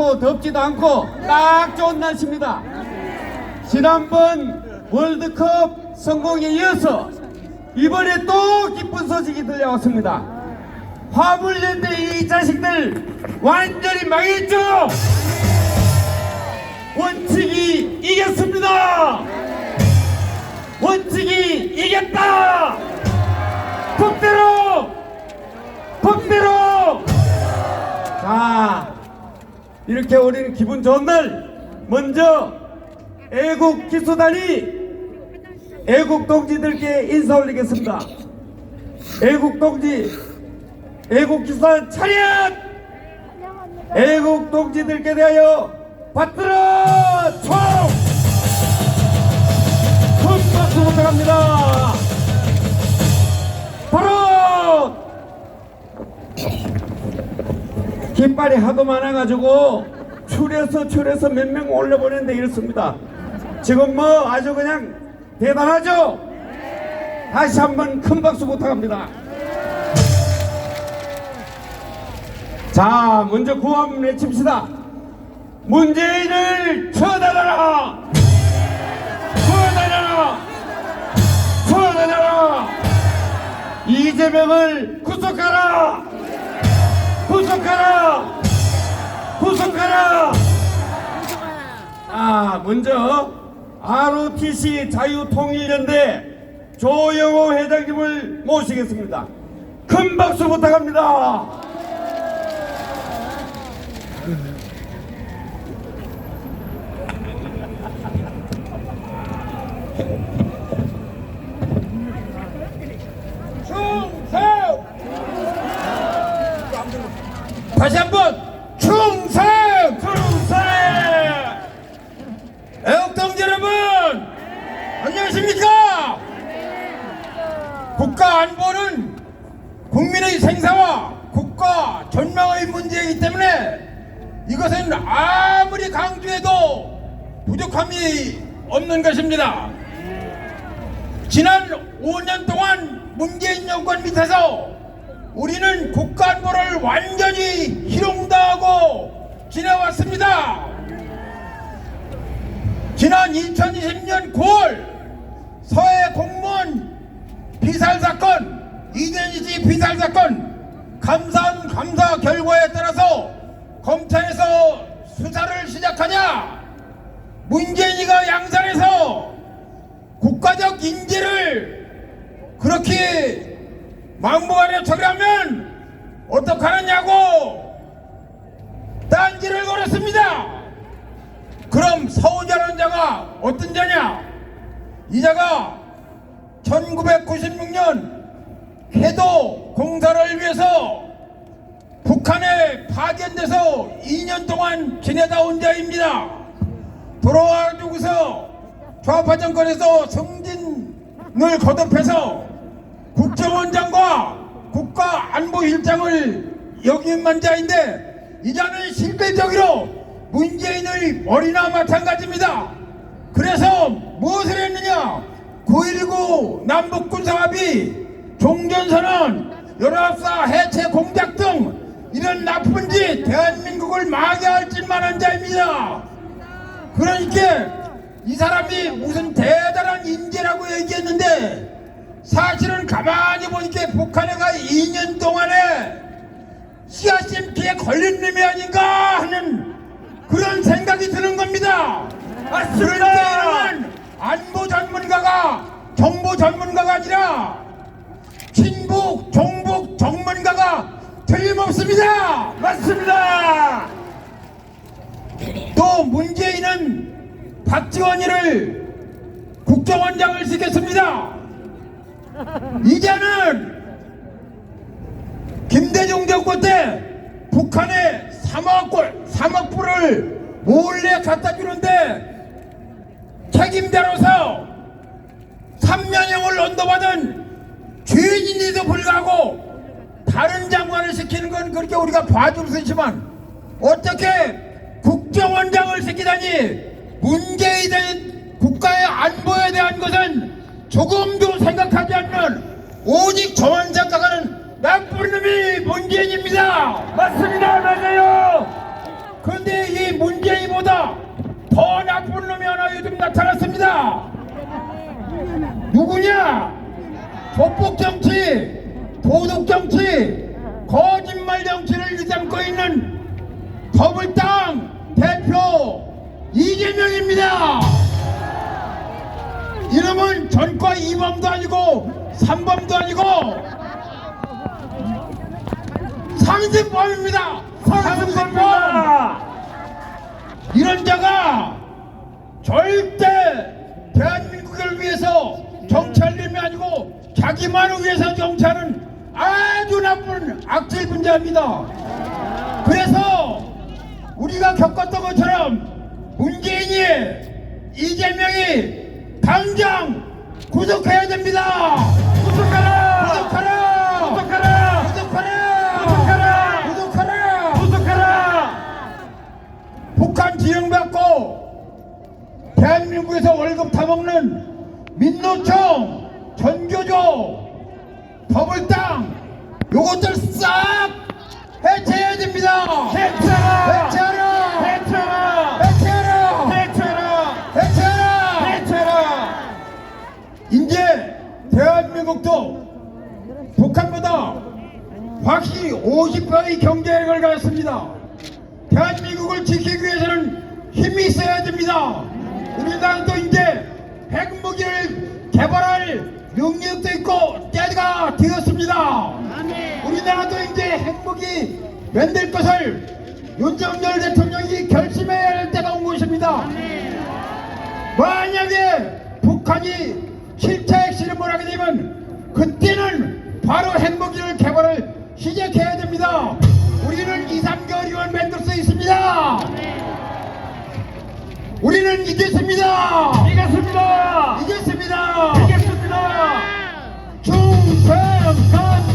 않고 덥지도 않고 딱 좋은 날씨입니다. 지난번 월드컵 성공에 이어서 이번에 또 기쁜 소식이 들려왔습니다. 화물연대 이 자식들 완전히 망했죠? 원칙이 이겼습니다! 원칙이 이겼다! 법대로! 법대로! 이렇게 우리는 기분 좋은 날 먼저 애국 기수단이 애국 동지들께 인사 올리겠습니다. 애국 동지, 애국 기수단 차렷! 애국 동지들께 대하여 받들어 총! 큰 박수 부탁합니다. 깃발이 하도 많아가지고 추려서 추려서 몇 명 올려보냈는데 이렇습니다. 지금 뭐 아주 그냥 대단하죠? 다시 한번 큰 박수 부탁합니다. 자, 먼저 구함 외칩시다. 문재인을 처단하라! 처단하라! 처단하라! 이재명을 구속하라! 구속하라! 구속하라! 아, 먼저 ROTC 자유통일연대 조영호 회장님을 모시겠습니다. 큰 박수 부탁합니다. 충성! 다시 한번 충성! 충성! 애국동지 여러분 안녕하십니까? 국가 안보는 국민의 생사와 국가 전망의 문제이기 때문에 이것은 아무리 강조해도 부족함이 없는 것입니다. 지난 5년 동안 문재인 정권 밑에서 우리는 국가 안보를 완전히 희롱당하고 지내왔습니다. 지난 2020년 9월 서해 공무원 비살 사건, 이재지 비살 사건 감사한 감사 결과에 따라서 검찰에서 수사를 시작하냐 문재인이가 양산해서 국가적 인재를 그렇게 막무가내 처리하면 어떡하느냐고 딴지를 걸었습니다. 그럼 서우자라는 자가 어떤 자냐? 이 자가 1996년 해도 공사를 위해서 북한에 파견돼서 2년 동안 지내다 온 자입니다. 돌아와 주고서 좌파 정권에서 승진을 거듭해서 국정원장과 국가안보실장을 역임한 자인데 이 자는 실질적으로 문재인의 머리나 마찬가지입니다. 그래서 무엇을 했느냐? 9.19 남북 군사합의 종전선언 연합사 해체 공작 등 이런 나쁜 짓 대한민국을 망해할 짓만한 자입니다. 그러니까 이 사람이 무슨 대단한 인재라고 얘기했는데 사실은 가만히 보니까 북한에 가 2년 동안에 씨앗심피에 걸린 놈이 아닌가 하는 그런 생각이 드는 겁니다. 그러니까 이는 안보 전문가가 아니라 친북 종북 전문가가 틀림없습니다. 맞습니다. 또 문재인은 박지원이를 국정원장을 시켰습니다. 이제는 김대중 정권 때 북한에 3억 불, 3억 불을 몰래 갖다 주는데 책임자로서 3년형을 언도받은 죄인인데도 불구하고 다른 장관을 시키는 건 그렇게 우리가 봐줄 수 있지만 어떻게 국정원장을 시키다니 문재인의 국가의 안보에 대한 것은 조금도 생각하지 않는 오직 저만 생각하는 나쁜 놈이 문재인입니다. 맞습니다. 맞아요. 근데 이 문재인보다 더 나쁜 놈이 하나 요즘 나타났습니다. 누구냐? 조폭 정치, 도둑 정치, 거짓말 정치를 일삼고 있는 더블당 대표 이재명입니다. 이름은 전과 2범도 아니고 3범도 아니고 상습범입니다. 상습범. 이런 자가 절대 대한민국을 위해서 정치하려면 아니고 자기만을 위해서 정치하는 아주 나쁜 악질 분자입니다. 그래서 우리가 겪었던 것처럼 문재인이 이재명이 당장 구속해야 됩니다. 구속하라! 구속하라! 구속하라! 구속하라! 구속하라! 구속하라! 구속하라! 북한 지령받고 대한민국에서 월급 타먹는 민노총, 전교조, 더블당 요것들 싹 해체해야 됩니다. 해체하라! 해체하라! 해체하라! 해체하라! 해체하라! 해체하라! 해체하라! 이제 대한민국도 북한보다 확실히 50%의 경제력을 가졌습니다. 대한민국을 지키기 위해서는 힘이 있어야 됩니다. 이제 핵무기를 능력도 있고 때가 되었습니다. 우리나라도 이제 핵무기 만들 것을 윤석열 대통령이 결심해야 할 때가 온 것입니다. 만약에 북한이 실체 핵실험을 하게 되면 그때는 바로 핵무기를 개발을 시작해야 됩니다. 우리는 우리는 이겼습니다. 이겼습니다. 이겼습니다. 이겼습니다. 충성 선.